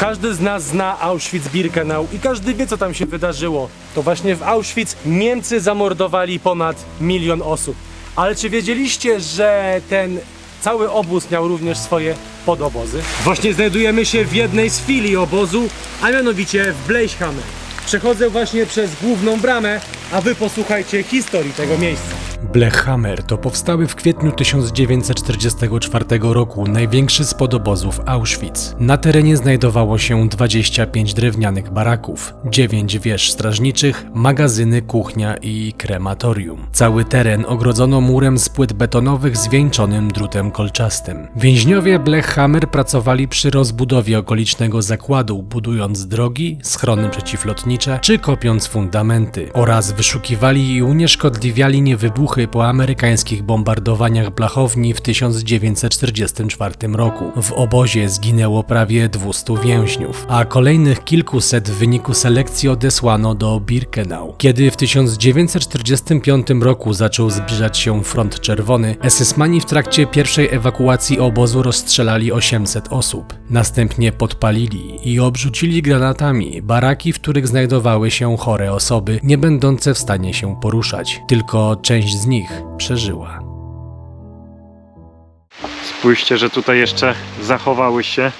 Każdy z nas zna Auschwitz-Birkenau i każdy wie, co tam się wydarzyło. To właśnie w Auschwitz Niemcy zamordowali ponad milion osób. Ale czy wiedzieliście, że ten cały obóz miał również swoje podobozy? Właśnie znajdujemy się w jednej z filii obozu, a mianowicie w Bleichhammer. Przechodzę właśnie przez główną bramę, a wy posłuchajcie historii tego miejsca. Blechhammer to powstały w kwietniu 1944 roku największy z podobozów Auschwitz. Na terenie znajdowało się 25 drewnianych baraków, 9 wież strażniczych, magazyny, kuchnia i krematorium. Cały teren ogrodzono murem z płyt betonowych zwieńczonym drutem kolczastym. Więźniowie Blechhammer pracowali przy rozbudowie okolicznego zakładu, budując drogi, schrony przeciwlotnicze czy kopiąc fundamenty oraz wyszukiwali i unieszkodliwiali niewybuchy po amerykańskich bombardowaniach blachowni w 1944 roku. W obozie zginęło prawie 200 więźniów, a kolejnych kilkuset w wyniku selekcji odesłano do Birkenau. Kiedy w 1945 roku zaczął zbliżać się front czerwony, SS-mani w trakcie pierwszej ewakuacji obozu rozstrzelali 800 osób. Następnie podpalili i obrzucili granatami baraki, w których znajdowały się chore osoby, nie będące w stanie się poruszać. Tylko część z nich przeżyła. Spójrzcie, że tutaj jeszcze zachowały się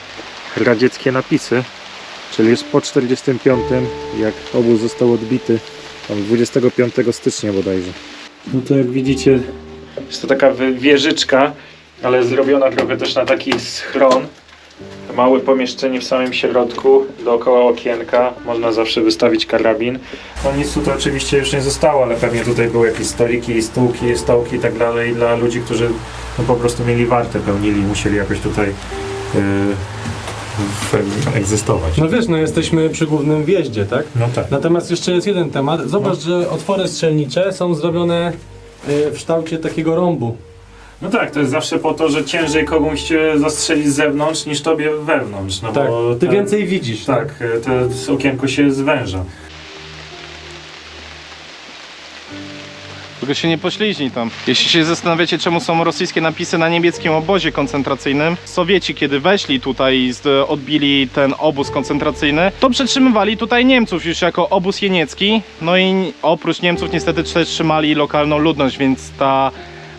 radzieckie napisy, czyli już po 45, jak obóz został odbity, tam 25 stycznia bodajże. No to jak widzicie, jest to taka wieżyczka, ale zrobiona trochę też na taki schron. Małe pomieszczenie w samym środku, dookoła okienka, można zawsze wystawić karabin. No nic tutaj oczywiście już nie zostało, ale pewnie tutaj były jakieś stoliki, stółki, stołki i tak dalej dla ludzi, którzy no, po prostu mieli wartę, pełnili, musieli jakoś tutaj yy, egzystować. No wiesz, no jesteśmy przy głównym wjeździe, tak? No tak. Natomiast jeszcze jest jeden temat. Zobacz, że otwory strzelnicze są zrobione y, w kształcie takiego rąbu. No tak, to jest zawsze po to, że ciężej komuś zastrzelić z zewnątrz niż tobie wewnątrz. No Tak, bo ty te- więcej widzisz. Tak, to okienko się zwęża. Tylko się nie pośliźnij tam. Jeśli się zastanawiacie, czemu są rosyjskie napisy na niemieckim obozie koncentracyjnym, Sowieci, kiedy weszli tutaj i odbili ten obóz koncentracyjny, to przetrzymywali tutaj Niemców już jako obóz jeniecki. No i oprócz Niemców niestety też trzymali lokalną ludność, więc ta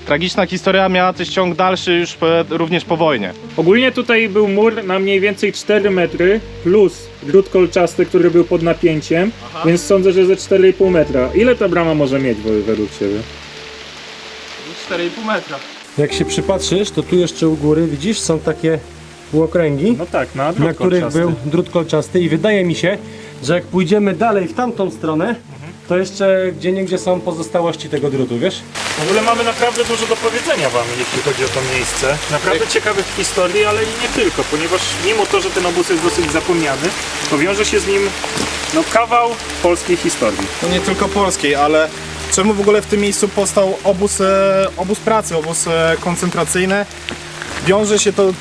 tragiczna historia miała też ciąg dalszy już e, również po wojnie. Ogólnie tutaj był mur na mniej więcej 4 metry plus drut kolczasty, który był pod napięciem, więc sądzę, że ze 4,5 metra. Ile ta brama może mieć według Ciebie? 4,5 metra. Jak się przypatrzysz, to tu jeszcze u góry widzisz, są takie półokręgi, No tak, na drut na których kolczasty. był drut kolczasty i wydaje mi się, że jak pójdziemy dalej w tamtą stronę, to jeszcze gdzie niegdzie są pozostałości tego drutu, wiesz? W ogóle mamy naprawdę dużo do powiedzenia Wam, jeśli chodzi o to miejsce. Naprawdę ciekawych historii, ale i nie tylko, ponieważ mimo to, że ten obóz jest dosyć zapomniany, to wiąże się z nim no, kawał polskiej historii. No nie tylko polskiej, ale czemu w ogóle w tym miejscu powstał obóz, e, obóz pracy, obóz e, koncentracyjny? Wiąże się to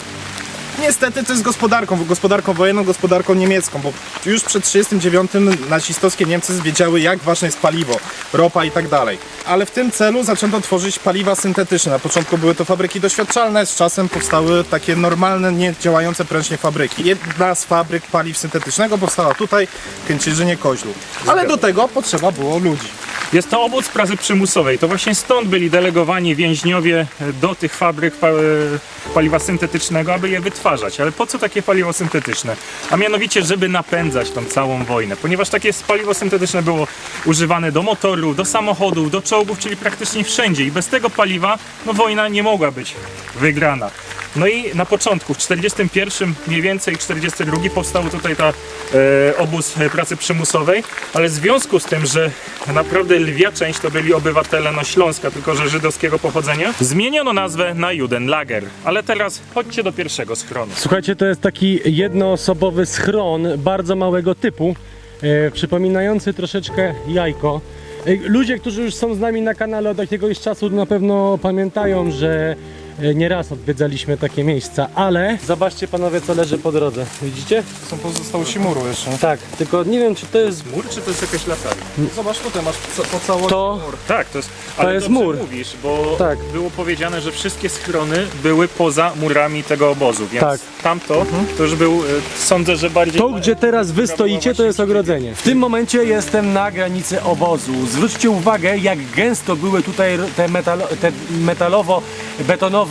niestety to z gospodarką, gospodarką wojenną, gospodarką niemiecką, bo już przed 1939 nazistowskie Niemcy wiedziały jak ważne jest paliwo, ropa i tak dalej. Ale w tym celu zaczęto tworzyć paliwa syntetyczne. Na początku były to fabryki doświadczalne, z czasem powstały takie normalne, nie działające prężnie fabryki. Jedna z fabryk paliw syntetycznego powstała tutaj, w Kędzierzynie Koźlu. Ale do tego potrzeba było ludzi. Jest to obóz pracy przymusowej. To właśnie stąd byli delegowani więźniowie do tych fabryk e, paliwa syntetycznego, aby je wytwarzać. Ale po co takie paliwo syntetyczne? A mianowicie, żeby napędzać tą całą wojnę. Ponieważ takie paliwo syntetyczne było używane do motorów, do samochodów, do czołgów, czyli praktycznie wszędzie. I bez tego paliwa no, wojna nie mogła być wygrana. No i na początku, w 41 mniej więcej 42 powstał tutaj ta e, obóz e, pracy przymusowej, ale w związku z tym, że naprawdę lwia część to byli obywatele no Śląska, tylko że żydowskiego pochodzenia, zmieniono nazwę na Judenlager. Ale teraz chodźcie do pierwszego schronu. Słuchajcie, to jest taki jednoosobowy schron bardzo małego typu, e, przypominający troszeczkę jajko. E, ludzie, którzy już są z nami na kanale od jakiegoś czasu na pewno pamiętają, że nieraz odwiedzaliśmy takie miejsca, ale zobaczcie panowie co leży po drodze. Widzicie? To są pozostałości muru jeszcze. Tak, tylko nie wiem czy to jest Mur czy to jest jakaś latarnia? Zobacz tutaj, masz ca- po całości To- mur. Tak, to jest, ale jest dobrze mur. mówisz, bo Tak. było powiedziane, że wszystkie schrony były poza murami tego obozu, więc Tak. tamto to już był, e, sądzę, że bardziej... To, gdzie teraz wy stoicie, to jest ogrodzenie. W tym momencie jestem na granicy obozu. Zwróćcie uwagę, jak gęsto były tutaj te, metalo, te metalowo-betonowe,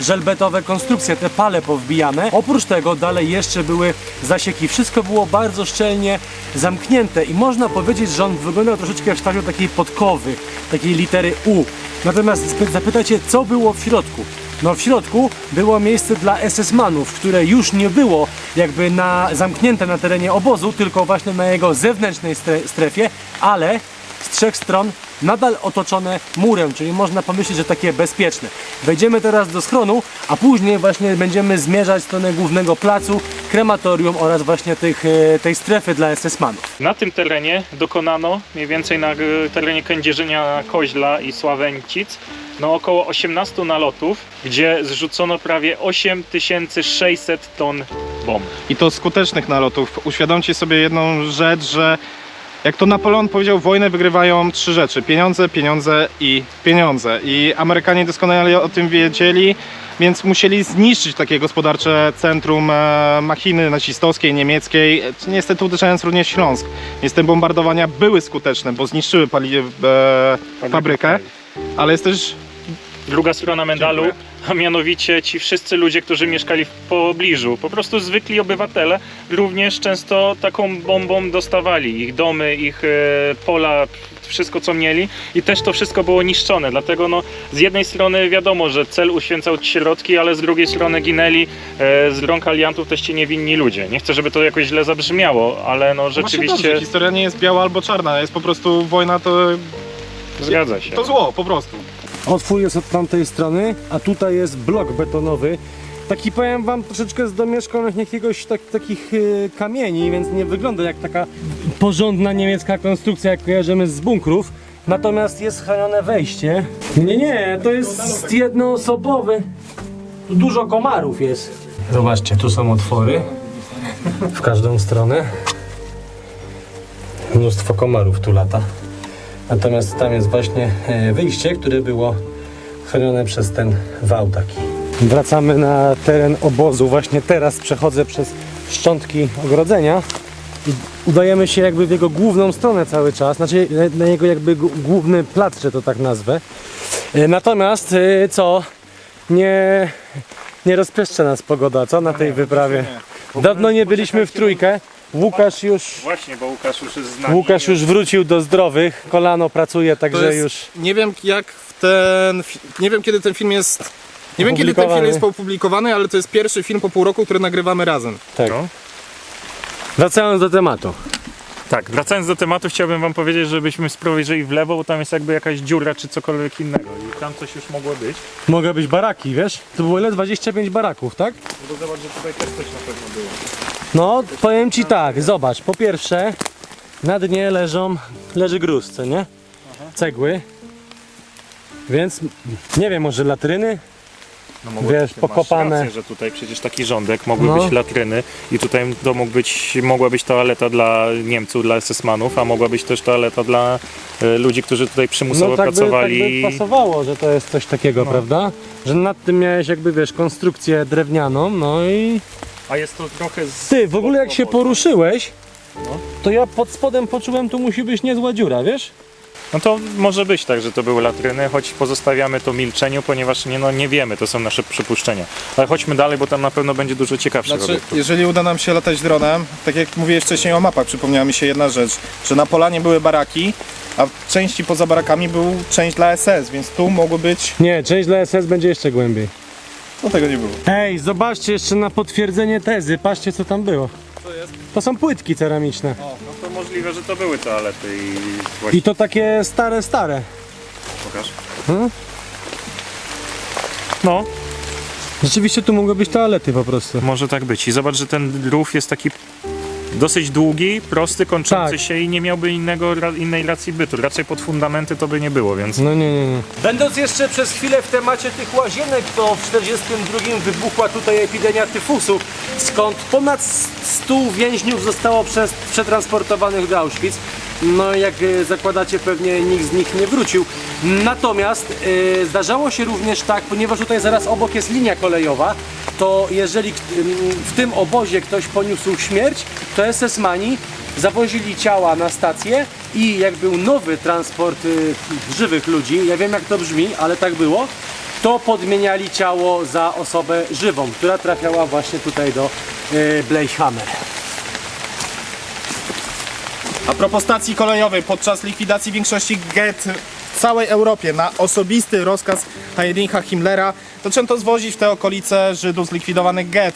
żelbetowe konstrukcje, te pale powbijane. Oprócz tego dalej jeszcze były zasieki. Wszystko było bardzo szczelnie zamknięte i można powiedzieć, że on wyglądał troszeczkę w kształcie takiej podkowy, takiej litery U. Natomiast zapytajcie, co było w środku. No w środku było miejsce dla SS-manów, które już nie było jakby na, zamknięte na terenie obozu, tylko właśnie na jego zewnętrznej stre, strefie, ale z trzech stron nadal otoczone murem, czyli można pomyśleć, że takie bezpieczne. Wejdziemy teraz do schronu, a później właśnie będziemy zmierzać w stronę głównego placu, krematorium oraz właśnie tych, e, tej strefy dla SS-manów. Na tym terenie dokonano, mniej więcej na e, terenie Kędzierzynia, Koźla i Sławęcic, no około 18 nalotów, gdzie zrzucono prawie 8600 ton bomb. I to skutecznych nalotów. Uświadomcie sobie jedną rzecz, że jak to Napoleon powiedział, wojnę wygrywają trzy rzeczy: pieniądze, pieniądze i pieniądze. I Amerykanie doskonale o tym wiedzieli, więc musieli zniszczyć takie gospodarcze centrum e, machiny nazistowskiej, niemieckiej, niestety uderzając również Śląsk. Więc te bombardowania były skuteczne, bo zniszczyły pali, e, fabrykę, ale jest też Druga strona medalu. A mianowicie ci wszyscy ludzie, którzy mieszkali w pobliżu, po prostu zwykli obywatele, również często taką bombą dostawali ich domy, ich e, pola, wszystko co mieli i też to wszystko było niszczone. Dlatego no, z jednej strony wiadomo, że cel uświęcał środki, ale z drugiej strony ginęli e, z rąk aliantów też ci niewinni ludzie. Nie chcę, żeby to jakoś źle zabrzmiało, ale no rzeczywiście dobrze, historia nie jest biała albo czarna, jest po prostu wojna to, zgadza się. to zło, po prostu. Otwór jest od tamtej strony, a tutaj jest blok betonowy. Taki powiem wam troszeczkę z domieszkonych jakiegoś tak, takich y, kamieni, więc nie wygląda jak taka porządna niemiecka konstrukcja, jak kojarzymy z bunkrów. Natomiast jest chronione wejście. Nie, nie, to jest jednoosobowy. Tu dużo komarów jest. Zobaczcie, tu są otwory w każdą stronę. Mnóstwo komarów tu lata. Natomiast tam jest właśnie e, wyjście, które było chronione przez ten wał taki. Wracamy na teren obozu. Właśnie teraz przechodzę przez szczątki ogrodzenia i udajemy się jakby w jego główną stronę cały czas, znaczy na- jego jakby główny plac, że to tak nazwę. E, Natomiast e, co? Nie, nie rozpieszcza nas pogoda, co na tej wyprawie? Dawno nie byliśmy w trójkę. Łukasz już Właśnie, bo Łukasz już jest z nami. Łukasz już wrócił do zdrowych, kolano pracuje, To także jest, już. Nie wiem jak w ten. fi- Nie wiem kiedy ten film jest. Nie wiem kiedy ten film Opublikowany. jest opublikowany, ale to jest pierwszy film po pół roku, który nagrywamy razem. Tak. No. Wracając do tematu. Tak, wracając do tematu, chciałbym wam powiedzieć, żebyśmy spojrzeli w lewo, bo tam jest jakby jakaś dziura czy cokolwiek innego i tam coś już mogło być. Mogą być baraki, wiesz? To było ile? 25 baraków, tak? No to zobacz, że tutaj też coś na pewno było. No, powiem ci tak, zobacz. Po pierwsze, na dnie leżą, leży gruz, co nie? Cegły. Więc nie wiem, może latryny? No Wiesz, masz pokopane. Rację, że tutaj przecież taki rządek, mogły No. być latryny i tutaj to mógł być, mogła być toaleta dla Niemców, dla SS-manów, a mogła być też toaleta dla e, ludzi, którzy tutaj przymusowo No tak by, tak pracowali. by pasowało, że to jest coś takiego, prawda? Że nad tym miałeś jakby, wiesz, konstrukcję drewnianą, no i... A jest to trochę z... Ty, w ogóle jak się poruszyłeś, No. to ja pod spodem poczułem, tu musi być niezła dziura, wiesz? No to może być tak, że to były latryny, choć pozostawiamy to milczeniu, ponieważ nie, no, nie wiemy, to są nasze przypuszczenia. Ale chodźmy dalej, bo tam na pewno będzie dużo ciekawszych Znaczy, obiektów. jeżeli uda nam się latać dronem, tak jak mówiłem wcześniej o mapach, przypomniała mi się jedna rzecz, że na polanie były baraki, a w części poza barakami był część dla SS, więc tu mogło być. Nie, część dla SS będzie jeszcze głębiej. No tego nie było. Ej, zobaczcie jeszcze na potwierdzenie tezy, patrzcie co tam było. To są płytki ceramiczne. No to możliwe, że to były toalety i właśnie I to takie stare, stare. pokaż. Hmm? No, Rzeczywiście tu mogły być toalety po prostu. może tak być. I zobacz, że ten rów jest taki dosyć długi, prosty, kończący Tak. się i nie miałby innego, ra- innej racji bytu. Raczej pod fundamenty to by nie było, więc No nie, nie, nie. Będąc jeszcze przez chwilę w temacie tych łazienek, to w 42 wybuchła tutaj epidemia tyfusu, skąd ponad 100 więźniów zostało przez, przetransportowanych do Auschwitz. No jak e, zakładacie pewnie nikt z nich nie wrócił. Natomiast e, zdarzało się również tak, ponieważ tutaj zaraz obok jest linia kolejowa, to jeżeli w tym obozie ktoś poniósł śmierć, to SS-mani zawozili ciała na stację i jak był nowy transport y, żywych ludzi, ja wiem jak to brzmi, ale tak było, to podmieniali ciało za osobę żywą, która trafiała właśnie tutaj do Bleichhammer. A propos stacji kolejowej, podczas likwidacji większości get w całej Europie na osobisty rozkaz Heinricha Himmlera zaczęto zwozić w te okolice Żydów zlikwidowanych get.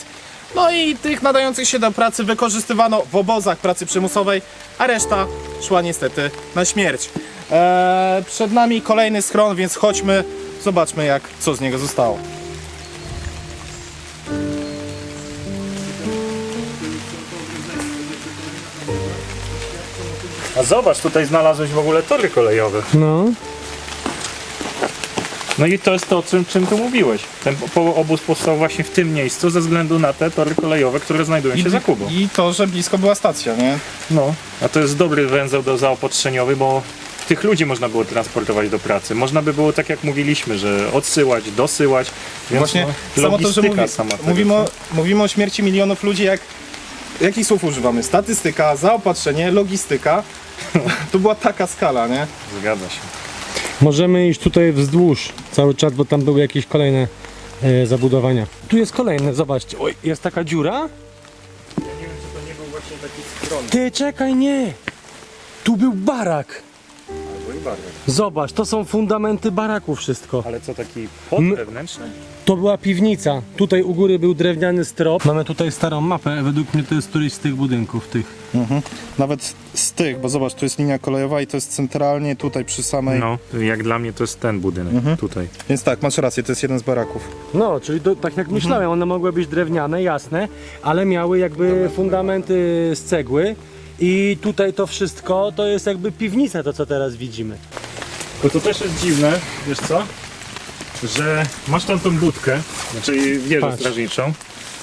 No i tych nadających się do pracy wykorzystywano w obozach pracy przymusowej, a reszta szła niestety na śmierć. Eee, przed nami kolejny schron, więc chodźmy, zobaczmy jak co z niego zostało. A zobacz, tutaj znalazłeś w ogóle tory kolejowe. No. No i to jest to, o czym, czym tu mówiłeś. Ten po- obóz powstał właśnie w tym miejscu ze względu na te tory kolejowe, które znajdują się za Kubą. I to, że blisko była stacja, nie? No, a to jest dobry węzeł do zaopatrzeniowy, bo tych ludzi można było transportować do pracy. Można by było, tak jak mówiliśmy, że odsyłać, dosyłać. Więc Właśnie no, samo to, że logistyka mówi, sama tego, mówimy, o, co? mówimy o śmierci milionów ludzi, jak jakich słów używamy? Statystyka, zaopatrzenie, logistyka. To była taka skala, nie? Zgadza się. Możemy iść tutaj wzdłuż cały czas, bo tam były jakieś kolejne e, zabudowania. Tu jest kolejne, zobaczcie. Oj, jest taka dziura? Ja nie wiem, czy to nie był właśnie taki stron. Ty, czekaj, nie! Tu był barak! I. Zobacz, to są fundamenty baraku wszystko. Ale co, taki pod M- wewnętrzny? To była piwnica. Tutaj u góry był drewniany strop. Mamy tutaj starą mapę. Według mnie to jest któryś z tych budynków, tych. Nawet z tych, bo zobacz, tu jest linia kolejowa i to jest centralnie tutaj przy samej... No, jak dla mnie to jest ten budynek tutaj. Więc tak, masz rację, to jest jeden z baraków. No, czyli to, tak jak myślałem, one mogły być drewniane, jasne, ale miały jakby fundamenty z cegły. I tutaj to wszystko to jest jakby piwnica, to co teraz widzimy. To to też jest dziwne, wiesz co? Że masz tam tą budkę, znaczy wieżę Patrz. strażniczą,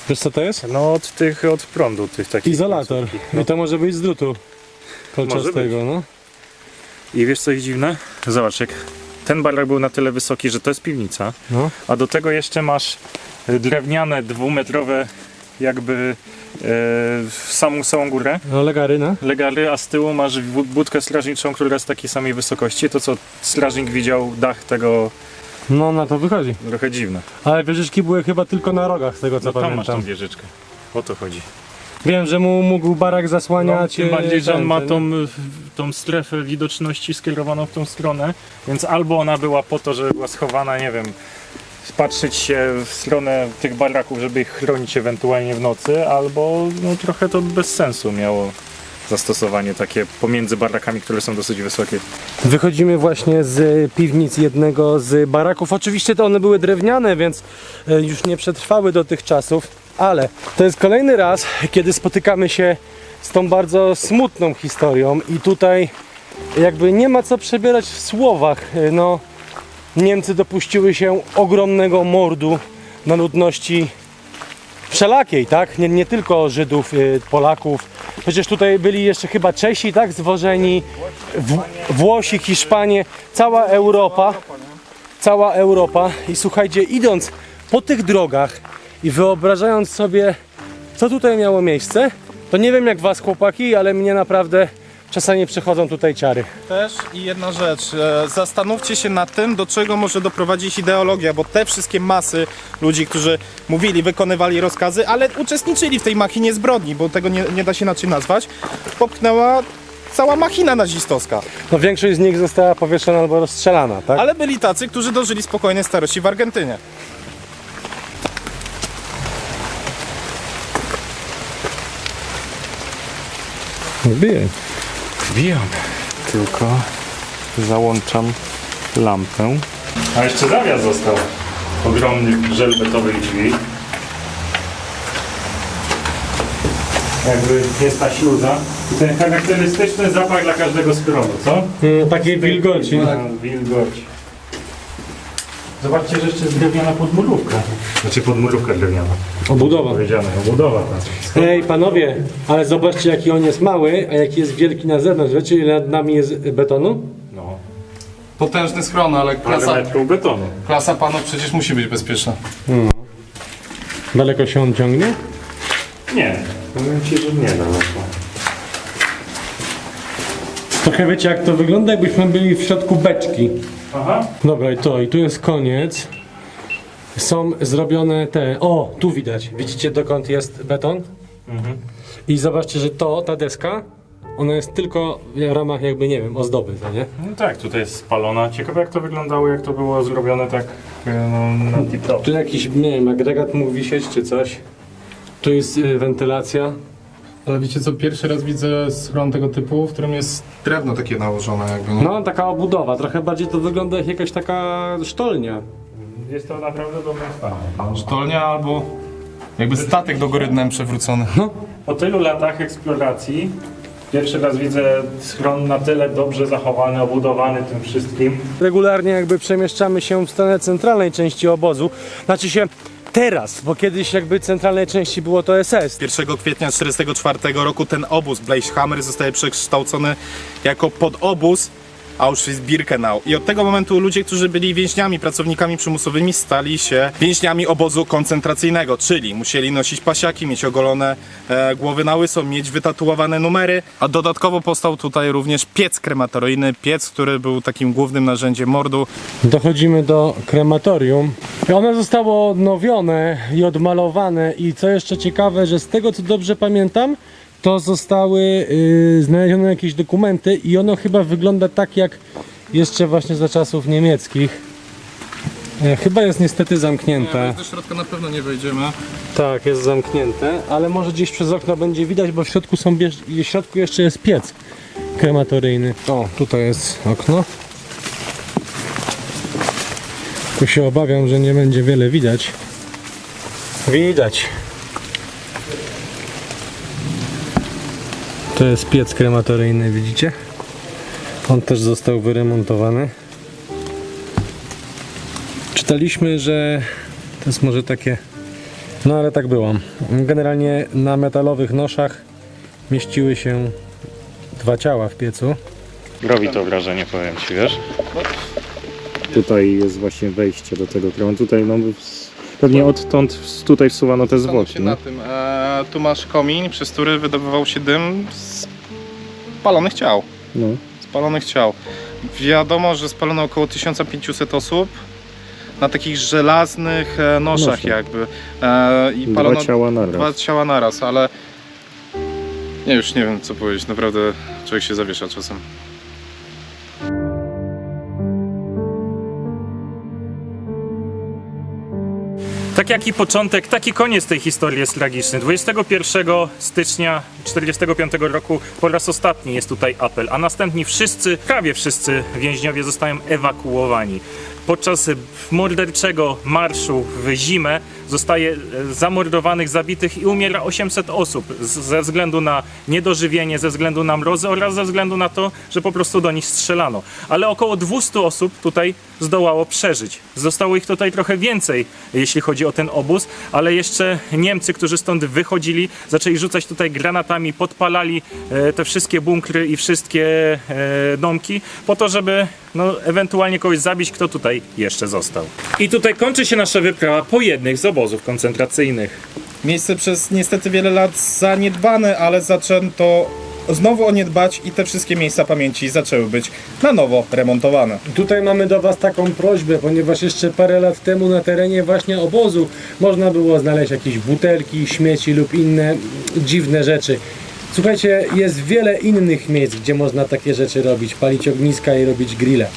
Wiesz co to jest? no od tych, od prądu tych takich. Izolator. No. I to może być z drutu kolczastego, no. I wiesz co jest dziwne? Zobacz, jak ten barak był na tyle wysoki, że to jest piwnica, no. a do tego jeszcze masz drewniane, dwumetrowe jakby e, samą, samą górę, No legary, no. legary, a z tyłu masz bu- budkę strażniczą, która jest takiej samej wysokości. To co strażnik widział, dach tego No na to wychodzi. trochę dziwne. Ale wieżyczki były chyba tylko na rogach, z tego co No tam masz pamiętam. tą wieżyczkę. O to chodzi. Wiem, że mu mógł barak No, zasłaniać. tym bardziej, że on ten, ma ten- tą, tą strefę widoczności skierowaną w tą stronę, więc albo ona była po to, żeby była schowana, nie wiem, patrzeć się w stronę tych baraków, żeby ich chronić ewentualnie w nocy, albo no, trochę to bez sensu miało zastosowanie takie pomiędzy barakami, które są dosyć wysokie. Wychodzimy właśnie z piwnic jednego z baraków. Oczywiście to one były drewniane, więc e, już nie przetrwały do tych czasów, ale to jest kolejny raz, kiedy spotykamy się z tą bardzo smutną historią i tutaj jakby nie ma co przebierać w słowach. E, No, Niemcy dopuściły się ogromnego mordu na ludności wszelakiej, tak? Nie, nie tylko Żydów, y, Polaków. Przecież tutaj byli jeszcze chyba Czesi, tak? Zwożeni, w, Włosi, Hiszpanie, cała Europa. Cała Europa. I słuchajcie, idąc po tych drogach i wyobrażając sobie, co tutaj miało miejsce, to nie wiem jak was chłopaki, ale mnie naprawdę czasami przechodzą tutaj ciary. Też i jedna rzecz, e, zastanówcie się nad tym, do czego może doprowadzić ideologia, bo te wszystkie masy ludzi, którzy mówili, wykonywali rozkazy, ale uczestniczyli w tej machinie zbrodni, bo tego nie, nie da się inaczej nazwać, popchnęła cała machina nazistowska. No większość z nich została powieszona albo rozstrzelana, tak? Ale byli tacy, którzy dożyli spokojnej starości w Argentynie. Wbijaj. Wbijam, tylko załączam lampę. A jeszcze zawias został ogromnych żelbetowych drzwi. jakby jest ta śluza. I ten charakterystyczny zapach dla każdego skronu, co? takiej wilgoci. No, wilgoć. Zobaczcie, że jeszcze jest drewniana podmurówka. Znaczy podmurówka drewniana. Obudowa. Powiedziane, budowa ta. Ej, panowie, ale zobaczcie jaki on jest mały, a jaki jest wielki na zewnątrz. Wiecie ile nad nami jest betonu? No, Potężny schron, ale parę klasa, metrów betonu. klasa panów przecież musi być bezpieczna. Daleko się on ciągnie? Nie, powiem ci, że nie daleko. Trochę wiecie jak to wygląda, jakbyśmy byli w środku beczki. Aha. Dobra, i to, i tu jest koniec. Są zrobione te. O, tu widać. Widzicie dokąd jest beton? I zobaczcie, że to, ta deska, ona jest tylko w ramach jakby, nie wiem, ozdoby, to nie? No tak, tutaj jest spalona. Ciekawe jak to wyglądało, jak to było zrobione tak e, no, na tip-top. Tu jakiś, nie wiem, agregat mógł wisieć czy coś. Tu jest y, wentylacja. Ale wiecie co, pierwszy raz widzę schron tego typu, w którym jest drewno takie nałożone jakby, nie? No, taka obudowa. Trochę bardziej to wygląda jak jakaś taka sztolnia. Jest to naprawdę dobre stanie. No. Sztolnia albo jakby statek do góry dnem przewrócony. Po tylu latach eksploracji pierwszy raz widzę schron na tyle dobrze zachowany, obudowany tym wszystkim. Regularnie jakby przemieszczamy się w stronę centralnej części obozu. Znaczy się teraz, bo kiedyś jakby centralnej części było to SS. 1 kwietnia 1944 roku ten obóz Bleichhammer zostaje przekształcony jako podobóz Auschwitz-Birkenau. I od tego momentu ludzie, którzy byli więźniami, pracownikami przymusowymi, stali się więźniami obozu koncentracyjnego, czyli musieli nosić pasiaki, mieć ogolone e, głowy na łyso, mieć wytatuowane numery, a dodatkowo powstał tutaj również piec krematoryjny, piec, który był takim głównym narzędziem mordu. Dochodzimy do krematorium. I Ono zostało odnowione i odmalowane i co jeszcze ciekawe, że z tego co dobrze pamiętam, to zostały yy, znalezione jakieś dokumenty i ono chyba wygląda tak jak jeszcze właśnie za czasów niemieckich. E, chyba jest niestety zamknięte. do środka na pewno nie wejdziemy. Tak, jest zamknięte, ale może gdzieś przez okno będzie widać, bo w środku są w środku jeszcze jest piec krematoryjny. O, tutaj jest okno. Tu się obawiam, że nie będzie wiele widać. Widać. To jest piec krematoryjny, widzicie? On też został wyremontowany. Czytaliśmy, że to jest może takie no ale tak było. Generalnie na metalowych noszach mieściły się dwa ciała w piecu. Robi to wrażenie, powiem ci, wiesz? Tutaj jest właśnie wejście do tego kremu. Tutaj no pewnie odtąd tutaj wsuwano te Zastanów zwłoki. na tym. E, tu masz komin, przez który wydobywał się dym z spalonych ciał. No. Spalonych ciał. Wiadomo, że spalono około 1500 osób na takich żelaznych e, noszach Noszach. jakby. E, I Dwa palono ciała naraz. dwa ciała naraz, ale nie już nie wiem co powiedzieć. Naprawdę człowiek się zawiesza czasem. Tak jak i początek, tak i koniec tej historii jest tragiczny. 21 stycznia 1945 roku po raz ostatni jest tutaj apel, a następni wszyscy, prawie wszyscy więźniowie zostają ewakuowani. Podczas morderczego marszu w zimę zostaje e, zamordowanych, zabitych i umiera 800 osób ze względu na niedożywienie, ze względu na mrozy oraz ze względu na to, że po prostu do nich strzelano. Ale około 200 osób tutaj zdołało przeżyć. Zostało ich tutaj trochę więcej, jeśli chodzi o ten obóz, ale jeszcze Niemcy, którzy stąd wychodzili, zaczęli rzucać tutaj granatami, podpalali e, te wszystkie bunkry i wszystkie e, domki po to, żeby no, ewentualnie kogoś zabić, kto tutaj jeszcze został. I tutaj kończy się nasza wyprawa po jednych z obozów koncentracyjnych. Miejsce przez niestety wiele lat zaniedbane, ale zaczęto znowu o nie dbać i te wszystkie miejsca pamięci zaczęły być na nowo remontowane. Tutaj mamy do Was taką prośbę, ponieważ jeszcze parę lat temu na terenie właśnie obozu można było znaleźć jakieś butelki, śmieci lub inne dziwne rzeczy. Słuchajcie, jest wiele innych miejsc, gdzie można takie rzeczy robić, palić ogniska i robić grille.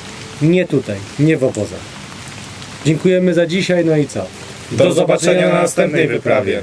Nie tutaj, nie w obozach. Dziękujemy za dzisiaj, no i co? Do zobaczenia na następnej wyprawie.